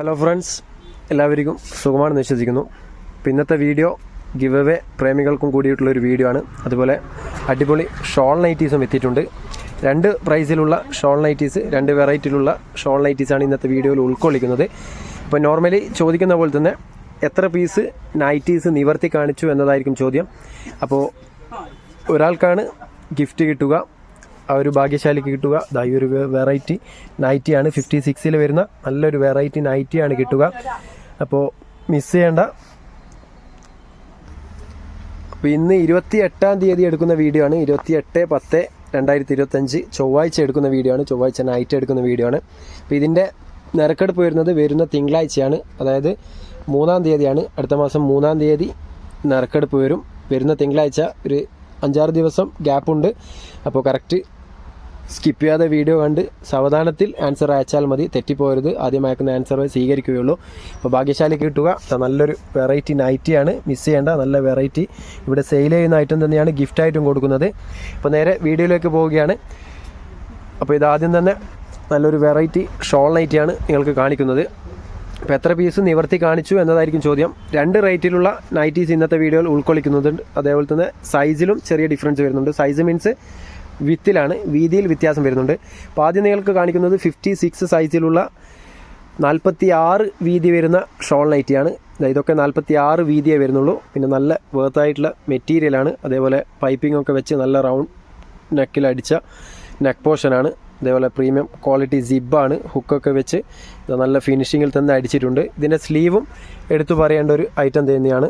Hello friends എല്ലാവർക്കും സുഖമാണെന്ന് വിശ്വസിക്കുന്നു. ഇന്നത്തെ വീഡിയോ ഗിവ് അവേ പ്രേമികൾക്കും കൂടിയിട്ടുള്ള ഒരു വീഡിയോ ആണ്. അതുപോലെ അടിപൊളി ഷോൾ നൈറ്റീസും എത്തിയിട്ടുണ്ട്. രണ്ട് പ്രൈസിലുള്ള ഷോൾ നൈറ്റീസ് രണ്ട് വെറൈറ്റിയിലുള്ള ഷോൾ നൈറ്റീസാണ് ഇന്നത്തെ വീഡിയോയിൽ ഉൾക്കൊള്ളിക്കുന്നത്. അപ്പോൾ നോർമലി ചോദിക്കുന്ന പോലെ തന്നെ എത്ര പീസ് നൈറ്റീസ് നിവർത്തി കാണിച്ചു എന്നതായിരിക്കും ചോദ്യം. അപ്പോൾ ഒരാൾക്കാണ് ഗിഫ്റ്റ് കിട്ടുക ആ ഒരു ഭാഗ്യശാലിക്ക് കിട്ടുക. ദാ ഈ ഒരു വെറൈറ്റി നൈറ്റിയാണ് ഫിഫ്റ്റി സിക്സിൽ വരുന്ന നല്ലൊരു വെറൈറ്റി നൈറ്റിയാണ് കിട്ടുക. അപ്പോൾ മിസ് ചെയ്യേണ്ട. അപ്പോൾ ഇന്ന് ഇരുപത്തി എട്ടാം തീയതി എടുക്കുന്ന വീഡിയോ ആണ്. ഇരുപത്തി എട്ട് പത്ത് രണ്ടായിരത്തി ഇരുപത്തഞ്ച് ചൊവ്വാഴ്ച എടുക്കുന്ന വീഡിയോ ആണ്. ചൊവ്വാഴ്ച നൈറ്റ് എടുക്കുന്ന വീഡിയോ ആണ്. അപ്പോൾ ഇതിന്റെ നിരക്കെടുപ്പ് വരുന്നത് വരുന്ന തിങ്കളാഴ്ചയാണ്. അതായത് മൂന്നാം തീയതിയാണ്. അടുത്ത മാസം മൂന്നാം തീയതി നറുക്കെടുപ്പ് വരും. വരുന്ന തിങ്കളാഴ്ച ഒരു അഞ്ചാറ് ദിവസം ഗ്യാപ്പുണ്ട് അപ്പോൾ കറക്റ്റ് സ്കിപ്പ് ചെയ്യാതെ വീഡിയോ കണ്ട് സാവധാനത്തിൽ ആൻസർ അയച്ചാൽ മതി. തെറ്റിപ്പോരുത്. ആദ്യം അയക്കുന്ന ആൻസർ സ്വീകരിക്കുകയുള്ളൂ. അപ്പോൾ ഭാഗ്യശാലി കിട്ടുക. നല്ലൊരു വെറൈറ്റി നൈറ്റിയാണ് മിസ് ചെയ്യേണ്ട. നല്ല വെറൈറ്റി ഇവിടെ സെയിൽ ചെയ്യുന്ന ഐറ്റം തന്നെയാണ് ഗിഫ്റ്റായിട്ടും കൊടുക്കുന്നത്. അപ്പോൾ നേരെ വീഡിയോയിലേക്ക് പോവുകയാണ്. അപ്പോൾ ഇതാദ്യം തന്നെ നല്ലൊരു വെറൈറ്റി ഷോൾ നൈറ്റിയാണ് നിങ്ങൾക്ക് കാണിക്കുന്നത്. അപ്പോൾ എത്ര പീസ് നിവർത്തി കാണിച്ചു എന്നതായിരിക്കും ചോദ്യം. രണ്ട് റേറ്റിലുള്ള നൈറ്റീസ് ഇന്നത്തെ വീഡിയോയിൽ ഉൾക്കൊള്ളിക്കുന്നുണ്ട്. അതേപോലെ തന്നെ സൈസിലും ചെറിയ ഡിഫറൻസ് വരുന്നുണ്ട്. സൈസ് മീൻസ് വിത്തിലാണ് വീതിയിൽ വ്യത്യാസം വരുന്നുണ്ട്. അപ്പോൾ ആദ്യം നിങ്ങൾക്ക് കാണിക്കുന്നത് ഫിഫ്റ്റി സിക്സ് സൈസിലുള്ള നാൽപ്പത്തി ആറ് വീതി വരുന്ന ഷോൾ നൈറ്റിയാണ് ഇതൊക്കെ നാൽപ്പത്തി ആറ് വീതിയേ വരുന്നുള്ളൂ. പിന്നെ നല്ല വേർത്തായിട്ടുള്ള മെറ്റീരിയലാണ് അതേപോലെ പൈപ്പിംഗ് ഒക്കെ വെച്ച് നല്ല റൗണ്ട് നെക്കിൽ അടിച്ച നെക്ക് പോർഷനാണ് അതേപോലെ പ്രീമിയം ക്വാളിറ്റി സിബാണ് ഹുക്കൊക്കെ വെച്ച് നല്ല ഫിനിഷിങ്ങിൽ തന്നെ അടിച്ചിട്ടുണ്ട്. ഇതിന്റെ സ്ലീവും എടുത്തു പറയേണ്ട ഒരു ഐറ്റം തന്നെയാണ്.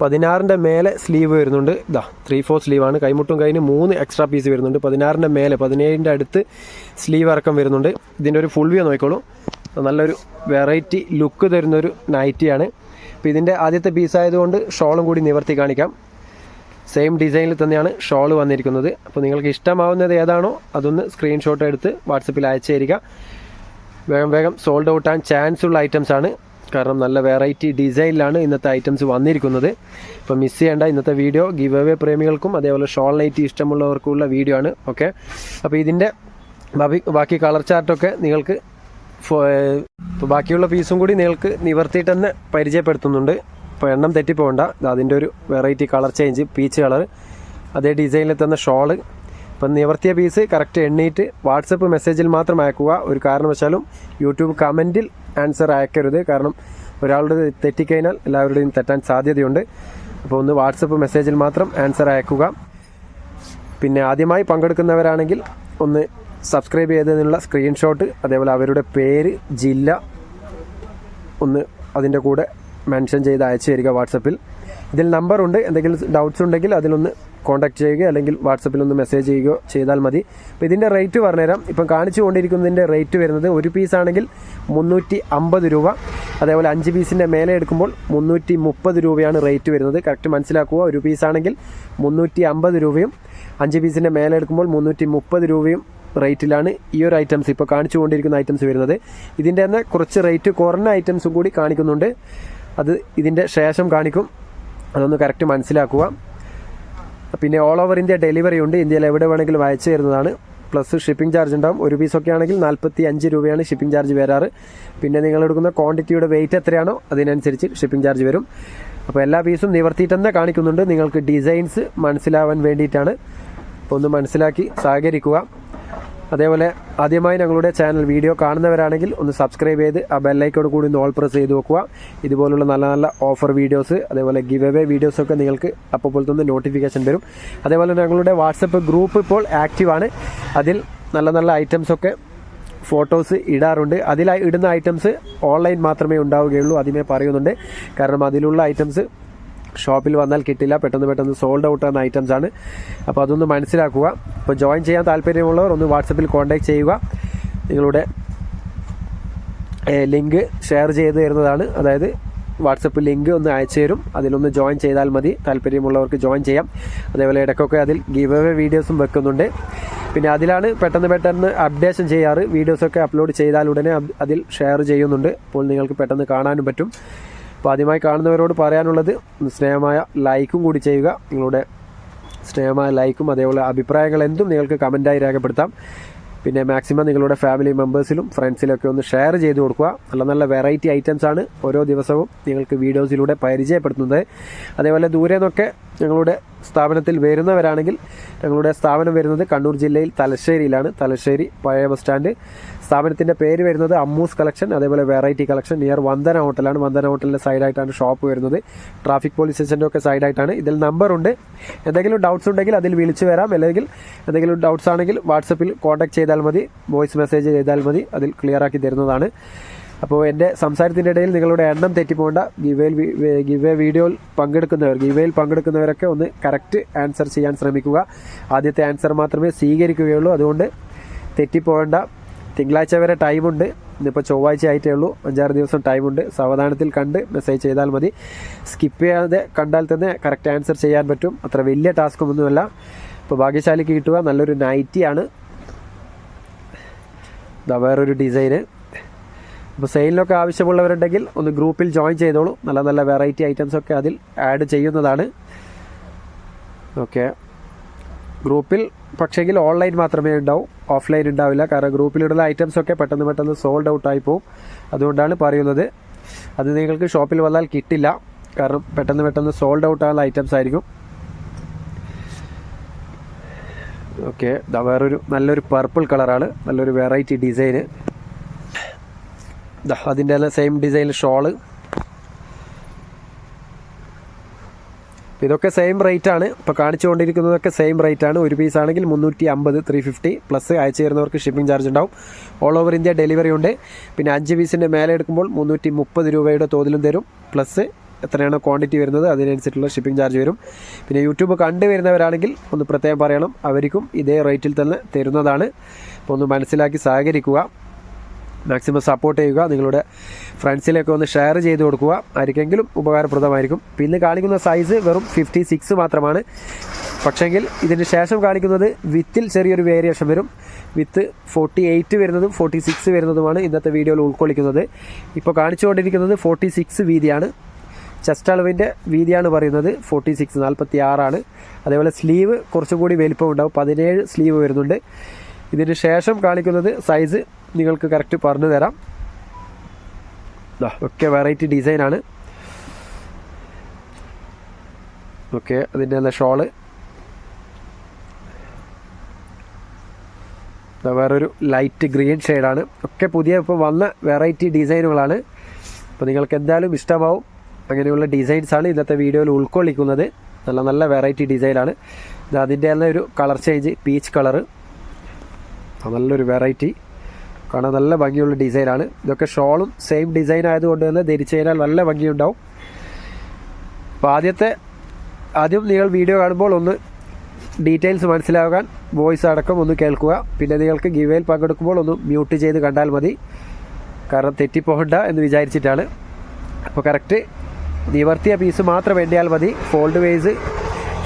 പതിനാറിന്റെ മേലെ സ്ലീവ് വരുന്നുണ്ട്. ഇതാ ത്രീ ഫോർ സ്ലീവാണ് കൈമുട്ടും കൈന് മൂന്ന് എക്സ്ട്രാ പീസ് വരുന്നുണ്ട്. പതിനാറിന്റെ മേലെ പതിനേഴിന്റെ അടുത്ത് സ്ലീവ് ഇറക്കം വരുന്നുണ്ട്. ഇതിന്റെ ഒരു ഫുൾ വ്യൂ നോക്കിക്കോളൂ. നല്ലൊരു വെറൈറ്റി ലുക്ക് തരുന്നൊരു നൈറ്റിയാണ് അപ്പോൾ ഇതിന്റെ ആദ്യത്തെ പീസ് ആയതുകൊണ്ട് ഷോളും കൂടി നിവർത്തി കാണിക്കാം. സെയിം ഡിസൈനിൽ തന്നെയാണ് ഷോൾ വന്നിരിക്കുന്നത്. അപ്പോൾ നിങ്ങൾക്ക് ഇഷ്ടമാവുന്നത് ഏതാണോ അതൊന്ന് സ്ക്രീൻഷോട്ട് എടുത്ത് വാട്സപ്പിൽ അയച്ചു തരിക. വേഗം വേഗം സോൾഡ് ഔട്ട് ആൻ ചാൻസ് ഉള്ള ഐറ്റംസ് ആണ്. കാരണം നല്ല വെറൈറ്റി ഡിസൈനിലാണ് ഇന്നത്തെ ഐറ്റംസ് വന്നിരിക്കുന്നത്. അപ്പോൾ മിസ് ചെയ്യേണ്ട ഇന്നത്തെ വീഡിയോ ഗിവ് അവേ പ്രേമികൾക്കും അതേപോലെ ഷോൾ ലൈറ്റ് ഇഷ്ടമുള്ളവർക്കുള്ള വീഡിയോ ആണ്. ഓക്കെ അപ്പോൾ ഇതിന്റെ ബാക്കി കളർ ചാർട്ടൊക്കെ നിങ്ങൾക്ക് ബാക്കിയുള്ള പീസും കൂടി നിങ്ങൾക്ക് നിവർത്തിയിട്ട് തന്നെ പരിചയപ്പെടുത്തുന്നുണ്ട്. ഇപ്പോൾ എണ്ണം തെറ്റിപ്പോകണ്ട അതിന്റെ ഒരു variety colour change peach colour അതേ ഡിസൈനിൽ തന്ന ഷോൾ ഇപ്പം നിവർത്തിയ പീസ് കറക്റ്റ് എണ്ണീറ്റ് വാട്സപ്പ് മെസ്സേജിൽ മാത്രം അയക്കുക. ഒരു കാരണവശാലും യൂട്യൂബ് കമന്റിൽ ആൻസർ അയക്കരുത്. കാരണം ഒരാളുടെ തെറ്റിക്കഴിഞ്ഞാൽ എല്ലാവരുടെയും തെറ്റാൻ സാധ്യതയുണ്ട്. അപ്പോൾ ഒന്ന് വാട്സപ്പ് മെസ്സേജിൽ മാത്രം ആൻസർ അയക്കുക. പിന്നെ ആദ്യമായി പങ്കെടുക്കുന്നവരാണെങ്കിൽ ഒന്ന് സബ്സ്ക്രൈബ് ചെയ്തതിനുള്ള സ്ക്രീൻഷോട്ട് അതേപോലെ അവരുടെ പേര് ജില്ല ഒന്ന് അതിന്റെ കൂടെ മെൻഷൻ ചെയ്ത് അയച്ചു തരിക വാട്സപ്പിൽ. ഇതിൽ നമ്പറുണ്ട് എന്തെങ്കിലും ഡൗട്ട്സ് ഉണ്ടെങ്കിൽ അതിലൊന്ന് കോൺടാക്ട് ചെയ്യുക അല്ലെങ്കിൽ വാട്സപ്പിൽ ഒന്ന് മെസ്സേജ് ചെയ്യുകയോ ചെയ്താൽ മതി. അപ്പോൾ ഇതിന്റെ റേറ്റ് പറഞ്ഞുതരാം. ഇപ്പം കാണിച്ചു കൊണ്ടിരിക്കുന്നതിന്റെ റേറ്റ് വരുന്നത് ഒരു പീസ് ആണെങ്കിൽ മുന്നൂറ്റി അമ്പത് രൂപ. അതേപോലെ അഞ്ച് പീസിന്റെ മേലെ എടുക്കുമ്പോൾ മുന്നൂറ്റി മുപ്പത് രൂപയാണ് റേറ്റ് വരുന്നത്. കറക്റ്റ് മനസ്സിലാക്കുക. ഒരു പീസ് ആണെങ്കിൽ മുന്നൂറ്റി അമ്പത് രൂപയും അഞ്ച് പീസിന്റെ മേലെ എടുക്കുമ്പോൾ മുന്നൂറ്റി മുപ്പത് രൂപയും റേറ്റിലാണ് ഈ ഒരു ഐറ്റംസ് ഇപ്പോൾ കാണിച്ചു കൊണ്ടിരിക്കുന്ന ഐറ്റംസ് വരുന്നത്. ഇതിന്റെ തന്നെ കുറച്ച് റേറ്റ് കുറഞ്ഞ ഐറ്റംസും കൂടി കാണിക്കുന്നുണ്ട്. അത് ഇതിന്റെ ശേഷം കാണിക്കും. അതൊന്ന് കറക്റ്റ് മനസ്സിലാക്കുക. പിന്നെ ഓൾ ഓവർ ഇന്ത്യ ഡെലിവറി ഉണ്ട്. ഇന്ത്യയിൽ എവിടെ വേണമെങ്കിലും അയച്ചു തരുന്നതാണ്. പ്ലസ് ഷിപ്പിംഗ് ചാർജ് ഉണ്ടാവും. ഒരു പീസൊക്കെ ആണെങ്കിൽ നാൽപ്പത്തി അഞ്ച് രൂപയാണ് ഷിപ്പിംഗ് ചാർജ് വരാറ്. പിന്നെ നിങ്ങൾ എടുക്കുന്ന ക്വാണ്ടിറ്റിയുടെ വെയിറ്റ് എത്രയാണോ അതിനനുസരിച്ച് ഷിപ്പിംഗ് ചാർജ് വരും. അപ്പോൾ എല്ലാ പീസും നിവർത്തിയിട്ട് തന്നെ കാണിക്കുന്നുണ്ട്. നിങ്ങൾക്ക് ഡിസൈൻസ് മനസ്സിലാവാൻ വേണ്ടിയിട്ടാണ്. ഒന്ന് മനസ്സിലാക്കി സഹകരിക്കുക. അതേപോലെ ആദ്യമായി ഞങ്ങളുടെ ചാനൽ വീഡിയോ കാണുന്നവരാണെങ്കിൽ ഒന്ന് സബ്സ്ക്രൈബ് ചെയ്ത് ആ ബെല്ലൈക്കോട് കൂടി ഒന്ന് ഓൾ പ്രസ് ചെയ്ത് വെക്കുക. ഇതുപോലുള്ള നല്ല നല്ല ഓഫർ വീഡിയോസ് അതേപോലെ ഗിവ് അവേ വീഡിയോസൊക്കെ നിങ്ങൾക്ക് അപ്പോൾ തന്നെ നോട്ടിഫിക്കേഷൻ വരും. അതേപോലെ ഞങ്ങളുടെ വാട്സപ്പ് ഗ്രൂപ്പ് ഇപ്പോൾ ആക്റ്റീവാണ് അതിൽ നല്ല നല്ല ഐറ്റംസൊക്കെ ഫോട്ടോസ് ഇടാറുണ്ട്. അതിൽ ഇടുന്ന ഐറ്റംസ് ഓൺലൈൻ മാത്രമേ ഉണ്ടാവുകയുള്ളൂ അതിമേ പറയുന്നുണ്ട്. കാരണം അതിലുള്ള ഐറ്റംസ് ഷോപ്പിൽ വന്നാൽ കിട്ടില്ല പെട്ടെന്ന് പെട്ടെന്ന് സോൾഡ് ഔട്ട് ആകുന്ന ഐറ്റംസ് ആണ്. അപ്പോൾ അതൊന്ന് മനസ്സിലാക്കുക. അപ്പോൾ ജോയിൻ ചെയ്യാൻ താല്പര്യമുള്ളവർ ഒന്ന് വാട്സപ്പിൽ കോൺടാക്റ്റ് ചെയ്യുക. നിങ്ങളുടെ ലിങ്ക് ഷെയർ ചെയ്ത് തരുന്നതാണ്. അതായത് വാട്സപ്പ് ലിങ്ക് ഒന്ന് അയച്ചു തരും. അതിലൊന്ന് ജോയിൻ ചെയ്താൽ മതി. താല്പര്യമുള്ളവർക്ക് ജോയിൻ ചെയ്യാം. അതേപോലെ ഇടയ്ക്കൊക്കെ അതിൽ ഗീവ് അവേ വീഡിയോസും വെക്കുന്നുണ്ട്. പിന്നെ അതിലാണ് പെട്ടെന്ന് പെട്ടെന്ന് അപ്ഡേഷൻ ചെയ്യാറ്. വീഡിയോസൊക്കെ അപ്ലോഡ് ചെയ്താൽ ഉടനെ അതിൽ ഷെയർ ചെയ്യുന്നുണ്ട്. അപ്പോൾ നിങ്ങൾക്ക് പെട്ടെന്ന് കാണാനും പറ്റും. അപ്പോൾ ആദ്യമായി കാണുന്നവരോട് പറയാനുള്ളത് സ്നേഹമായ ലൈക്കും കൂടി ചെയ്യുക. നിങ്ങളുടെ സ്നേഹമായ ലൈക്കും അതേപോലെ അഭിപ്രായങ്ങൾ എന്തും നിങ്ങൾക്ക് കമന്റായി രേഖപ്പെടുത്താം. പിന്നെ മാക്സിമം നിങ്ങളുടെ ഫാമിലി മെമ്പേഴ്സിലും ഫ്രണ്ട്സിലൊക്കെ ഒന്ന് ഷെയർ ചെയ്ത് കൊടുക്കുക. നല്ല നല്ല വെറൈറ്റി ഐറ്റംസ് ആണ് ഓരോ ദിവസവും നിങ്ങൾക്ക് വീഡിയോസിലൂടെ പരിചയപ്പെടുത്തുന്നത്. അതേപോലെ ദൂരെ നിന്നൊക്കെ ഞങ്ങളുടെ സ്ഥാപനത്തിൽ വരുന്നവരാണെങ്കിൽ ഞങ്ങളുടെ സ്ഥാപനം വരുന്നത് കണ്ണൂർ ജില്ലയിൽ തലശ്ശേരിയിലാണ്. തലശ്ശേരി പഴയ ബസ് സ്റ്റാൻഡ്. സ്ഥാപനത്തിന്റെ പേര് വരുന്നത് അമ്മൂസ് കളക്ഷൻ അതേപോലെ വെറൈറ്റി കളക്ഷൻ. നിയർ വന്ദന ഹോട്ടലാണ്. വന്ദന ഹോട്ടലിന്റെ സൈഡായിട്ടാണ് ഷോപ്പ് വരുന്നത്. ട്രാഫിക് പോലീസ് സ്റ്റേഷന്റെ ഒക്കെ സൈഡായിട്ടാണ്. ഇതിൽ നമ്പറുണ്ട് എന്തെങ്കിലും ഡൗട്ട്സ് ഉണ്ടെങ്കിൽ അതിൽ വിളിച്ചു വരാം. അല്ലെങ്കിൽ എന്തെങ്കിലും ഡൗട്ട്സ് ആണെങ്കിൽ വാട്സപ്പിൽ കോൺടാക്ട് ചെയ്താൽ മതി. വോയിസ് മെസ്സേജ് ചെയ്താൽ മതി. അതിൽ ക്ലിയർ ആക്കി തരുന്നതാണ്. അപ്പോൾ എന്റെ സംസാരത്തിന്റെ ഇടയിൽ നിങ്ങളുടെ എണ്ണം തെറ്റിപ്പോണ്ട. ഗിവേൽ ഗിവേ വീഡിയോയിൽ പങ്കെടുക്കുന്നവർ ഗിവേയിൽ പങ്കെടുക്കുന്നവരൊക്കെ ഒന്ന് കറക്റ്റ് ആൻസർ ചെയ്യാൻ ശ്രമിക്കുക. ആദ്യത്തെ ആൻസർ മാത്രമേ സ്വീകരിക്കുകയുള്ളൂ. അതുകൊണ്ട് തെറ്റിപ്പോകേണ്ട. തിങ്കളാഴ്ച വരെ ടൈമുണ്ട് ഇന്നിപ്പോൾ ചൊവ്വാഴ്ച ആയിട്ടേ ഉള്ളൂ. അഞ്ചാറ് ദിവസം ടൈമുണ്ട് സാവധാനത്തിൽ കണ്ട് മെസ്സേജ് ചെയ്താൽ മതി. സ്കിപ്പ് ചെയ്യാതെ കണ്ടാൽ തന്നെ കറക്റ്റ് ആൻസർ ചെയ്യാൻ പറ്റും. അത്ര വലിയ ടാസ്ക്കൊന്നുമല്ല ഇപ്പോൾ ഭാഗ്യശാലിക്ക് കിട്ടുക. നല്ലൊരു നൈറ്റിയാണ് വേറൊരു ഡിസൈന് അപ്പോൾ സെയിലിനൊക്കെ ആവശ്യമുള്ളവരുണ്ടെങ്കിൽ ഒന്ന് ഗ്രൂപ്പിൽ ജോയിൻ ചെയ്തോളൂ. നല്ല നല്ല വെറൈറ്റി ഐറ്റംസ് ഒക്കെ അതിൽ ആഡ് ചെയ്യുന്നതാണ്. ഓക്കെ ഗ്രൂപ്പിൽ പക്ഷേങ്കിൽ ഓൺലൈൻ മാത്രമേ ഉണ്ടാവും. ഓഫ്ലൈൻ ഉണ്ടാവില്ല. കാരണം ഗ്രൂപ്പിലിടുന്ന ഐറ്റംസ് ഒക്കെ പെട്ടെന്ന് പെട്ടെന്ന് സോൾഡ് ഔട്ട് ആയി അതുകൊണ്ടാണ് പറയുന്നത്. അത് നിങ്ങൾക്ക് ഷോപ്പിൽ വന്നാൽ കിട്ടില്ല. കാരണം പെട്ടെന്ന് പെട്ടെന്ന് സോൾഡ് ഔട്ട് ആകുന്ന ഐറ്റംസ് ആയിരിക്കും. ഓക്കെ വേറൊരു നല്ലൊരു പർപ്പിൾ കളറാണ് നല്ലൊരു വെറൈറ്റി ഡിസൈന് അതിന്റെ തന്നെ സെയിം ഡിസൈൻ ഷോൾ ഇതൊക്കെ സെയിം റേറ്റ് ആണ്. ഇപ്പോൾ കാണിച്ചുകൊണ്ടിരിക്കുന്നതൊക്കെ സെയിം റേറ്റ് ആണ്. ഒരു പീസ് ആണെങ്കിൽ മുന്നൂറ്റി അമ്പത് ത്രീ ഫിഫ്റ്റി പ്ലസ് അയച്ചു തരുന്നവർക്ക് ഷിപ്പിംഗ് ചാർജ് ഉണ്ടാവും. ഓൾ ഓവർ ഇന്ത്യ ഡെലിവറി ഉണ്ട്. പിന്നെ അഞ്ച് പീസിന്റെ മേലെ എടുക്കുമ്പോൾ മുന്നൂറ്റി മുപ്പത് രൂപയുടെ തോതിലും തരും. പ്ലസ് എത്രയാണ് ക്വാണ്ടിറ്റി വരുന്നത് അതിനനുസരിച്ചുള്ള ഷിപ്പിംഗ് ചാർജ് വരും. പിന്നെ യൂട്യൂബ് കണ്ടു വരുന്നവരാണെങ്കിൽ ഒന്ന് പ്രത്യേകം പറയണം. അവർക്കും ഇതേ റേറ്റിൽ തന്നെ തരുന്നതാണ്. അപ്പോൾ ഒന്ന് മനസ്സിലാക്കി സഹകരിക്കുക. മാക്സിമം സപ്പോർട്ട് ചെയ്യുക. നിങ്ങളുടെ ഫ്രണ്ട്സിലേക്ക് ഒന്ന് ഷെയർ ചെയ്ത് കൊടുക്കുക. ആർക്കെങ്കിലും ഉപകാരപ്രദമായിരിക്കും. പിന്നെ കാണിക്കുന്ന സൈസ് വെറും ഫിഫ്റ്റി സിക്സ് മാത്രമാണ്. പക്ഷേങ്കിൽ ഇതിന് ശേഷം കാണിക്കുന്നത് വിത്തിൽ ചെറിയൊരു വേരിയേഷൻ വരും. വിത്ത് ഫോർട്ടി എയ്റ്റ് വരുന്നതും ഫോർട്ടി സിക്സ് വരുന്നതുമാണ് ഇന്നത്തെ വീഡിയോയിൽ ഉൾക്കൊള്ളിക്കുന്നത്. ഇപ്പോൾ കാണിച്ചുകൊണ്ടിരിക്കുന്നത് ഫോർട്ടി സിക്സ് വീതിയാണ്. ചെസ്റ്റ് അളവിന്റെ വീതിയാണ് പറയുന്നത്. ഫോർട്ടി സിക്സ് നാൽപ്പത്തി ആറാണ് അതേപോലെ സ്ലീവ് കുറച്ചും കൂടി വലിപ്പം ഉണ്ടാവും. പതിനേഴ് സ്ലീവ് വരുന്നുണ്ട്. ഇതിന് ശേഷം കാണിക്കുന്നത് സൈസ് നിങ്ങൾക്ക് കറക്റ്റ് പറഞ്ഞു തരാം. ഒക്കെ വെറൈറ്റി ഡിസൈനാണ് ഓക്കെ അതിന്റെ തന്നെ ഷോൾ. വേറൊരു ലൈറ്റ് ഗ്രീൻ ഷെയ്ഡാണ് ഒക്കെ പുതിയ ഇപ്പോൾ വന്ന വെറൈറ്റി ഡിസൈനുകളാണ് അപ്പോൾ നിങ്ങൾക്ക് എന്തായാലും ഇഷ്ടമാവും. അങ്ങനെയുള്ള ഡിസൈൻസാണ് ഇന്നത്തെ വീഡിയോയിൽ ഉൾക്കൊള്ളിക്കുന്നത്. നല്ല നല്ല വെറൈറ്റി ഡിസൈനാണ് ഇത് അതിന്റെ തന്നെ ഒരു കളർ ചേഞ്ച് പീച്ച് കളറ് നല്ലൊരു വെറൈറ്റി കാണാൻ നല്ല ഭംഗിയുള്ള ഡിസൈനാണ്. ഇതൊക്കെ ഷോളും സെയിം ഡിസൈൻ ആയതുകൊണ്ട് തന്നെ ധരിച്ചു കഴിഞ്ഞാൽ നല്ല ഭംഗിയുണ്ടാവും. അപ്പോൾ ആദ്യത്തെ ആദ്യം നിങ്ങൾ വീഡിയോ കാണുമ്പോൾ ഒന്ന് ഡീറ്റെയിൽസ് മനസ്സിലാകാൻ വോയിസ് അടക്കം ഒന്ന് കേൾക്കുക. പിന്നെ നിങ്ങൾക്ക് ഗിവേയിൽ പങ്കെടുക്കുമ്പോൾ ഒന്ന് മ്യൂട്ട് ചെയ്ത് കണ്ടാൽ മതി. കാരണം തെറ്റിപ്പോകണ്ട എന്ന് വിചാരിച്ചിട്ടാണ്. അപ്പോൾ കറക്റ്റ് നിവർത്തിയ പീസ് മാത്രം വേണ്ടിയാൽ മതി. ഫോൾഡ് വേസ്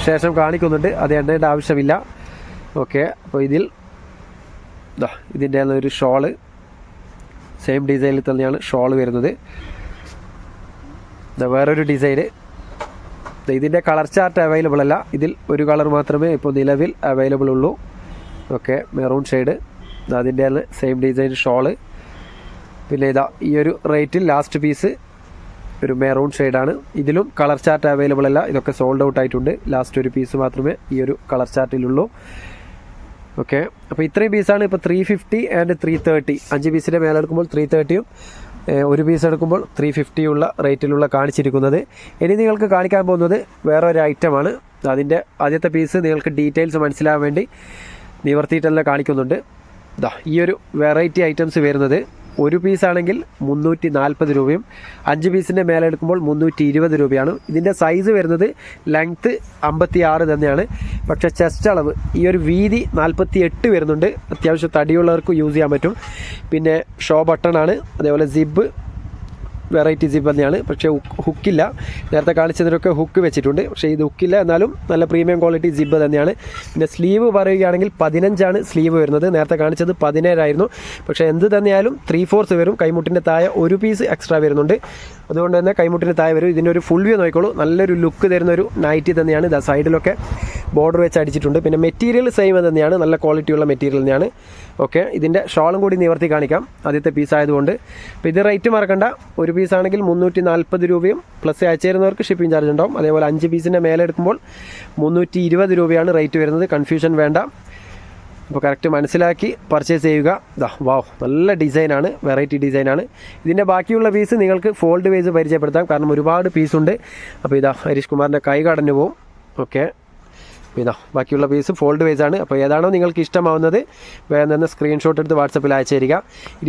ശേഷം കാണിക്കുന്നുണ്ട്. അത് എണ്ണേണ്ട ആവശ്യമില്ല. ഓക്കെ അപ്പോൾ ഇതിൽ ദാ ഇതിന്റെ ഒരു ഷോൾ. സെയിം ഡിസൈനിൽ തന്നെയാണ് ഷോൾ വരുന്നത്. വേറൊരു ഡിസൈന് ഇതിന്റെ കളർ ചാർട്ട് അവൈലബിൾ അല്ല. ഇതിൽ ഒരു കളർ മാത്രമേ ഇപ്പോൾ നിലവിൽ അവൈലബിൾ ഉള്ളൂ. ഓക്കെ മെറൂൺ ഷെയ്ഡ് അതിന്റെ സെയിം ഡിസൈൻ ഷോൾ. പിന്നെ ഇതാ ഈ ഒരു റേറ്റിൽ ലാസ്റ്റ് പീസ് ഒരു മെറൂൺ ഷെയ്ഡാണ് ഇതിലും കളർ ചാർട്ട് അവൈലബിൾ അല്ല. ഇതൊക്കെ സോൾഡ് ഔട്ട് ആയിട്ടുണ്ട്. ലാസ്റ്റ് ഒരു പീസ് മാത്രമേ ഈ ഒരു കളർ ചാർട്ടിലുള്ളൂ ഓക്കെ അപ്പോൾ ഇത്രയും പീസാണ് ഇപ്പോൾ three fifty and three thirty അഞ്ച് പീസിന്റെ മേലെ എടുക്കുമ്പോൾ ത്രീ തേർട്ടിയും ഒരു പീസ് എടുക്കുമ്പോൾ ത്രീ ഫിഫ്റ്റിയുള്ള റേറ്റിലുള്ള കാണിച്ചിരിക്കുന്നത്. ഇനി നിങ്ങൾക്ക് കാണിക്കാൻ പോകുന്നത് വേറെ ഒരു ഐറ്റമാണ് അതിന്റെ ആദ്യത്തെ പീസ് നിങ്ങൾക്ക് ഡീറ്റെയിൽസ് മനസ്സിലാകാൻ വേണ്ടി നിവർത്തിയിട്ടെല്ലാം കാണിക്കുന്നുണ്ട്. ഇതാ ഈ ഒരു വെറൈറ്റി ഐറ്റംസ് വരുന്നത്. ഒരു പീസാണെങ്കിൽ മുന്നൂറ്റി നാൽപ്പത് രൂപയും അഞ്ച് പീസിന്റെ മേലെ എടുക്കുമ്പോൾ മുന്നൂറ്റി ഇരുപത് രൂപയാണ്. ഇതിന്റെ സൈസ് വരുന്നത് ലെങ്ത്ത് അമ്പത്തി ആറ് തന്നെയാണ്. പക്ഷേ ചെസ്റ്റ് അളവ് ഈ ഒരു വീതി നാൽപ്പത്തി എട്ട് വരുന്നുണ്ട്. അത്യാവശ്യം തടിയുള്ളവർക്ക് യൂസ് ചെയ്യാൻ പറ്റും. പിന്നെ ഷോ ബട്ടണാണ് അതേപോലെ സിബ് വെറൈറ്റി സിബ് തന്നെയാണ് പക്ഷേ ഹുക്കില്ല. നേരത്തെ കാണിച്ചതിനൊക്കെ ഹുക്ക് വെച്ചിട്ടുണ്ട്. പക്ഷേ ഇത് ഹുക്കില്ല എന്നാലും നല്ല പ്രീമിയം ക്വാളിറ്റി സിബ് തന്നെയാണ്. പിന്നെ സ്ലീവ് പറയുകയാണെങ്കിൽ പതിനഞ്ചാണ് സ്ലീവ് വരുന്നത്. നേരത്തെ കാണിച്ചത് പതിനേഴായിരുന്നു. പക്ഷേ എന്ത് തന്നെയായാലും ത്രീ ഫോർത്ത് വരും. കൈമുട്ടിന്റെ താഴെ ഒരു പീസ് എക്സ്ട്രാ വരുന്നുണ്ട്. അതുകൊണ്ട് തന്നെ കൈമുട്ടിന്റെ താഴെ വരും. ഇതിന്റെ ഒരു ഫുൾ വ്യൂ നോക്കിക്കോളൂ. നല്ലൊരു ലുക്ക് തരുന്ന ഒരു നൈറ്റി തന്നെയാണ്. സൈഡിലൊക്കെ ബോർഡർ വെച്ച് അടിച്ചിട്ടുണ്ട്. പിന്നെ മെറ്റീരിയൽ സെയിം തന്നെയാണ്. നല്ല ക്വാളിറ്റിയുള്ള മെറ്റീരിയൽ തന്നെയാണ്. ഓക്കെ ഇതിന്റെ ഷോളും കൂടി നിവർത്തി കാണിക്കാം. ആദ്യത്തെ പീസ് ആയതുകൊണ്ട്. അപ്പോൾ ഇത് റേറ്റ് മറക്കണ്ട. ഒരു പീസാണെങ്കിൽ മുന്നൂറ്റി നാൽപ്പത് രൂപയും പ്ലസ് അയച്ചു തരുന്നവർക്ക് ഷിപ്പിംഗ് ചാർജ് ഉണ്ടാവും. അതേപോലെ അഞ്ച് പീസിന്റെ മേലെ എടുക്കുമ്പോൾ മുന്നൂറ്റി ഇരുപത് രൂപയാണ് റേറ്റ് വരുന്നത്. കൺഫ്യൂഷൻ വേണ്ട. അപ്പോൾ കറക്റ്റ് മനസ്സിലാക്കി പർച്ചേസ് ചെയ്യുക. ഇതാ വാവ് നല്ല ഡിസൈനാണ് വെറൈറ്റി ഡിസൈനാണ് ഇതിന്റെ ബാക്കിയുള്ള പീസ് നിങ്ങൾക്ക് ഫോൾഡ് വേസ് പരിചയപ്പെടുത്താം. കാരണം ഒരുപാട് പീസുണ്ട് അപ്പോൾ ഇതാ ഹരീഷ് കുമാറിന്റെ കൈ കടഞ്ഞു പോവും. ഓക്കെ ഇതാ ബാക്കിയുള്ള പീസ് ഫോൾഡ് വൈസ് ആണ്. അപ്പോൾ ഏതാണോ നിങ്ങൾക്ക് ഇഷ്ടമാവുന്നത് വേഗം തന്നെ സ്ക്രീൻഷോട്ട് എടുത്ത് വാട്സപ്പിൽ അയച്ചു തരിക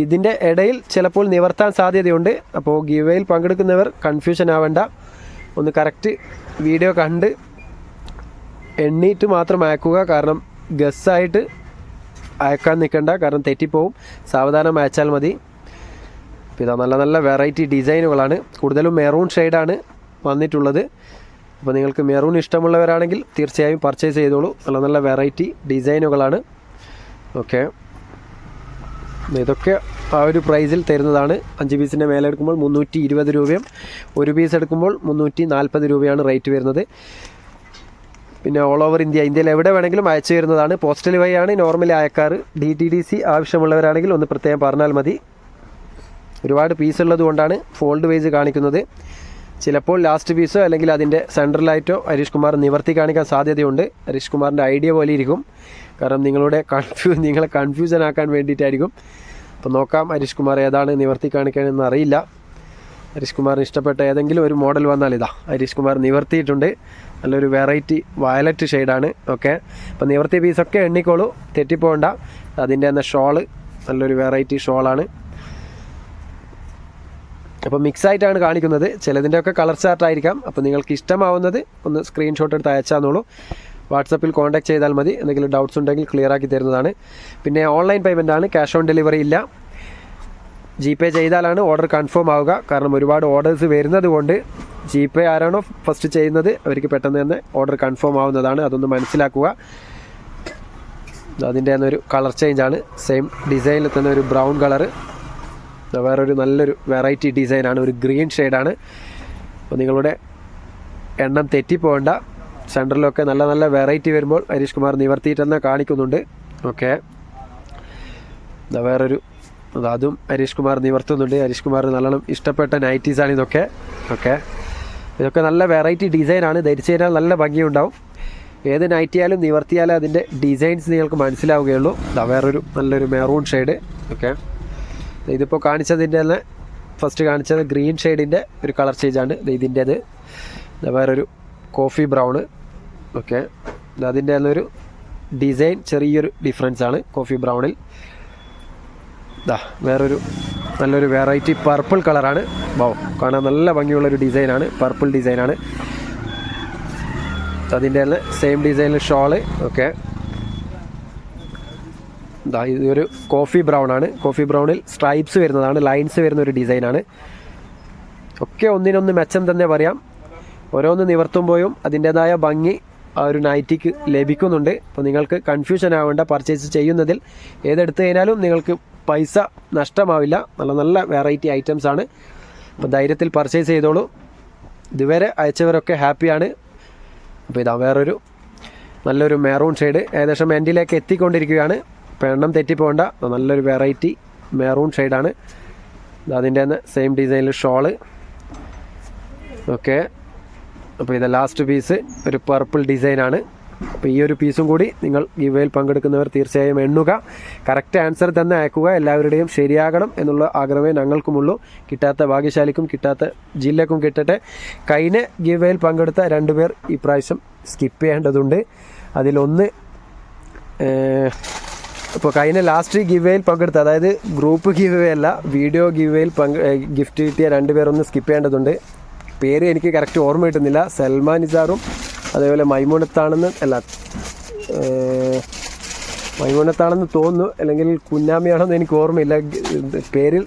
ഇതിന്റെ ഇടയിൽ ചിലപ്പോൾ നിവർത്താൻ സാധ്യതയുണ്ട്. അപ്പോൾ ഗിവയിൽ പങ്കെടുക്കുന്നവർ കൺഫ്യൂഷൻ ആവേണ്ട. ഒന്ന് കറക്റ്റ് വീഡിയോ കണ്ട് എണ്ണീറ്റ് മാത്രം അയക്കുക. കാരണം ഗസ്സായിട്ട് അയക്കാൻ നിൽക്കണ്ട. കാരണം തെറ്റിപ്പോവും. സാവധാനം അയച്ചാൽ മതി. ഇതാ നല്ല നല്ല വെറൈറ്റി ഡിസൈനുകളാണ് കൂടുതലും മെറൂൺ ഷെയ്ഡാണ് വന്നിട്ടുള്ളത്. അപ്പോൾ നിങ്ങൾക്ക് മെറൂൺ ഇഷ്ടമുള്ളവരാണെങ്കിൽ തീർച്ചയായും പർച്ചേസ് ചെയ്തോളൂ. നല്ല നല്ല വെറൈറ്റി ഡിസൈനുകളാണ് ഓക്കെ ഇതൊക്കെ ആ ഒരു പ്രൈസിൽ തരുന്നതാണ്. അഞ്ച് പീസിന്റെ മേലെ എടുക്കുമ്പോൾ മുന്നൂറ്റി ഇരുപത് രൂപയും ഒരു പീസ് എടുക്കുമ്പോൾ മുന്നൂറ്റി നാൽപ്പത് രൂപയാണ് റേറ്റ് വരുന്നത്. പിന്നെ ഓൾ ഓവർ ഇന്ത്യ ഇന്ത്യയിൽ എവിടെ വേണമെങ്കിലും അയച്ചു തരുന്നതാണ്. പോസ്റ്റൽ ആണ് നോർമലി അയക്കാറ് ഡി ടി ഡി സി ആവശ്യമുള്ളവരാണെങ്കിൽ ഒന്ന് പ്രത്യേകം പറഞ്ഞാൽ മതി. ഒരുപാട് പീസ് ഉള്ളത് കൊണ്ടാണ് ഫോൾഡ് വൈസ് കാണിക്കുന്നത്. ചിലപ്പോൾ ലാസ്റ്റ് പീസോ അല്ലെങ്കിൽ അതിന്റെ സെൻട്രലായിട്ടോ ഹരീഷ് കുമാർ നിവർത്തി കാണിക്കാൻ സാധ്യതയുണ്ട്. ഹരീഷ് കുമാറിന്റെ ഐഡിയ പോലെ ഇരിക്കും. കാരണം നിങ്ങളുടെ കൺഫ്യൂ നിങ്ങളെ കൺഫ്യൂഷൻ ആക്കാൻ വേണ്ടിയിട്ടായിരിക്കും. അപ്പോൾ നോക്കാം ഹരീഷ് കുമാർ ഏതാണ് നിവർത്തി കാണിക്കാനെന്ന് അറിയില്ല. ഹരീഷ് കുമാറിന് ഇഷ്ടപ്പെട്ട ഏതെങ്കിലും ഒരു മോഡൽ വന്നാൽ ഇതാ. ഹരീഷ് കുമാർ നിവർത്തിയിട്ടുണ്ട്. നല്ലൊരു വെറൈറ്റി വയലറ്റ് ഷെയ്ഡാണ് ഓക്കെ അപ്പോൾ നിവർത്തിയ പീസൊക്കെ എണ്ണിക്കോളൂ. തെറ്റിപ്പോണ്ട അതിന്റെ തന്നെ ഷോൾ നല്ലൊരു വെറൈറ്റി ഷോളാണ് അപ്പോൾ മിക്സ് ആയിട്ടാണ് കാണിക്കുന്നത്. ചിലതിന്റെയൊക്കെ കളർ ചാർട്ട് ആയിരിക്കാം. അപ്പോൾ നിങ്ങൾക്ക് ഇഷ്ടമാവുന്നത് ഒന്ന് സ്ക്രീൻഷോട്ട് എടുത്ത് അയച്ചാന്നോളൂ. വാട്സപ്പിൽ കോൺടാക്ട് ചെയ്താൽ മതി. എന്തെങ്കിലും ഡൗട്ട്സ് ഉണ്ടെങ്കിൽ ക്ലിയർ ആക്കി തരുന്നതാണ്. പിന്നെ ഓൺലൈൻ പേയ്മെന്റ് ആണ്. ക്യാഷ് ഓൺ ഡെലിവറി ഇല്ല. ജി പേ ചെയ്താലാണ് ഓർഡർ കൺഫേം ആവുക. കാരണം ഒരുപാട് ഓർഡേഴ്സ് വരുന്നത് കൊണ്ട് ജി പേ ആരാണോ ഫസ്റ്റ് ചെയ്യുന്നത് അവർക്ക് പെട്ടെന്ന് തന്നെ ഓർഡർ കൺഫേം ആവുന്നതാണ്. അതൊന്ന് മനസ്സിലാക്കുക. അതിന്റെ ഒരു കളർ ചേഞ്ചാണ് സെയിം ഡിസൈനിൽ തന്നെ ഒരു ബ്രൗൺ കളറ് വേറൊരു നല്ലൊരു വെറൈറ്റി ഡിസൈനാണ് ഒരു ഗ്രീൻ ഷെയ്ഡാണ് അപ്പോൾ നിങ്ങളുടെ എണ്ണം തെറ്റിപ്പോകണ്ട. സെന്ററിലൊക്കെ നല്ല നല്ല വെറൈറ്റി വരുമ്പോൾ ഹരീഷ് കുമാർ നിവർത്തിയിട്ടെന്ന് കാണിക്കുന്നുണ്ട്. ഓക്കെ വേറൊരു അത് ഹരീഷ് കുമാർ നിവർത്തുന്നുണ്ട്. ഹരീഷ് കുമാർ നല്ലോണം ഇഷ്ടപ്പെട്ട നൈറ്റീസാണ് ഇതൊക്കെ. ഓക്കെ ഇതൊക്കെ നല്ല വെറൈറ്റി ഡിസൈനാണ് ധരിച്ചു കഴിഞ്ഞാൽ നല്ല ഭംഗിയുണ്ടാവും. ഏത് നൈറ്റിയാലും നിവർത്തിയാലും അതിന്റെ ഡിസൈൻസ് നിങ്ങൾക്ക് മനസ്സിലാവുകയുള്ളൂ. വേറൊരു നല്ലൊരു മെറൂൺ ഷെയ്ഡ് ഓക്കെ ഇതിപ്പോൾ കാണിച്ചതിന്റെ തന്നെ ഫസ്റ്റ് കാണിച്ചത് ഗ്രീൻ ഷെയ്ഡിന്റെ ഒരു കളർ ചേഞ്ചാണ് ഇതിന്റേത് വേറൊരു കോഫി ബ്രൗണ് ഓക്കെ അതിന്റെ തന്നെ ഒരു ഡിസൈൻ ചെറിയൊരു ഡിഫറൻസ് ആണ് കോഫി ബ്രൗണിൽ ദാ വേറൊരു നല്ലൊരു വെറൈറ്റി പർപ്പിൾ കളറാണ് ബൗ കാണാൻ നല്ല ഭംഗിയുള്ളൊരു ഡിസൈനാണ് പർപ്പിൾ ഡിസൈനാണ് അതിന്റെ തന്നെ സെയിം ഡിസൈനിൽ ഷോൾ ഓക്കെ ഇതാ ഇതൊരു കോഫി ബ്രൗൺ ആണ്. കോഫി ബ്രൗണിൽ സ്ട്രൈപ്സ് വരുന്നതാണ് ലൈൻസ് വരുന്ന ഒരു ഡിസൈനാണ് ഒക്കെ ഒന്നിനൊന്ന് മെച്ചം തന്നെ പറയാം. ഓരോന്ന് നിവർത്തുമ്പോഴും അതിന്റേതായ ഭംഗി ആ ഒരു നൈറ്റിക്ക് ലഭിക്കുന്നുണ്ട്. അപ്പോൾ നിങ്ങൾക്ക് കൺഫ്യൂഷൻ ആവേണ്ട പർച്ചേസ് ചെയ്യുന്നതിൽ ഏതെടുത്തു കഴിഞ്ഞാലും നിങ്ങൾക്ക് പൈസ നഷ്ടമാവില്ല. നല്ല നല്ല വെറൈറ്റി ഐറ്റംസ് ആണ്. അപ്പോൾ ധൈര്യത്തിൽ പർച്ചേസ് ചെയ്തോളൂ. ഇതുവരെ അയച്ചവരൊക്കെ ഹാപ്പിയാണ് അപ്പോൾ ഇതാ വേറൊരു നല്ലൊരു മെറൂൺ ഷെയ്ഡ് ഏകദേശം എൻഡിലേക്ക് എത്തിക്കൊണ്ടിരിക്കുകയാണ്. അപ്പോൾ എണ്ണം തെറ്റിപ്പോണ്ട നല്ലൊരു വെറൈറ്റി മെറൂൺ ഷെയ്ഡാണ് അതിന്റെ തന്നെ സെയിം ഡിസൈനിൽ ഷോൾ ഓക്കെ അപ്പോൾ ഇത് ലാസ്റ്റ് പീസ് ഒരു പർപ്പിൾ ഡിസൈനാണ് അപ്പോൾ ഈ ഒരു പീസും കൂടി നിങ്ങൾ ഗിവേയിൽ പങ്കെടുക്കുന്നവർ തീർച്ചയായും എണ്ണുക. കറക്റ്റ് ആൻസർ തന്നെ അയക്കുക. എല്ലാവരുടെയും ശരിയാകണം എന്നുള്ള ആഗ്രഹമേ ഞങ്ങൾക്കുമുള്ളൂ. കിട്ടാത്ത ഭാഗ്യശാലിക്കും കിട്ടാത്ത ജില്ലക്കും കിട്ടട്ടെ. കഴിഞ്ഞ ഗിവേയിൽ പങ്കെടുത്ത രണ്ടുപേർ ഇപ്രാവശ്യം സ്കിപ്പ് ചെയ്യേണ്ടതുണ്ട്. അതിലൊന്ന് ഇപ്പോൾ കഴിഞ്ഞ ലാസ്റ്റ് ഗിവേയിൽ പങ്കെടുത്ത അതായത് ഗ്രൂപ്പ് ഗിവേ അല്ല വീഡിയോ ഗിവേയിൽ പങ്ക് ഗിഫ്റ്റ് കിട്ടിയ രണ്ടുപേരൊന്ന് സ്കിപ്പ് ചെയ്യേണ്ടതുണ്ട്. പേര് എനിക്ക് കറക്റ്റ് ഓർമ്മ കിട്ടുന്നില്ല സൽമാൻ നിസാറും അതേപോലെ മൈമൂണത്താണെന്ന് അല്ല മൈമൂണത്താണെന്ന് തോന്നുന്നു. അല്ലെങ്കിൽ കുഞ്ഞാമിയാണെന്ന് എനിക്ക് ഓർമ്മയില്ല. പേരിൽ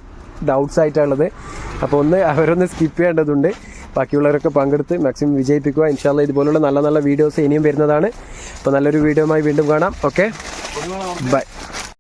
ഡൗട്ട്സ് ആയിട്ടുള്ളത്. അപ്പോൾ ഒന്ന് അവരൊന്ന് സ്കിപ്പ് ചെയ്യേണ്ടതുണ്ട്. ബാക്കിയുള്ളവരൊക്കെ പങ്കെടുത്ത് മാക്സിമം വിജയിപ്പിക്കുക. ഇൻഷാല്ല ഇതുപോലുള്ള നല്ല നല്ല വീഡിയോസ് ഇനിയും വരുന്നതാണ്. അപ്പോൾ നല്ലൊരു വീഡിയോയുമായി വീണ്ടും കാണാം. ഓക്കെ 拜。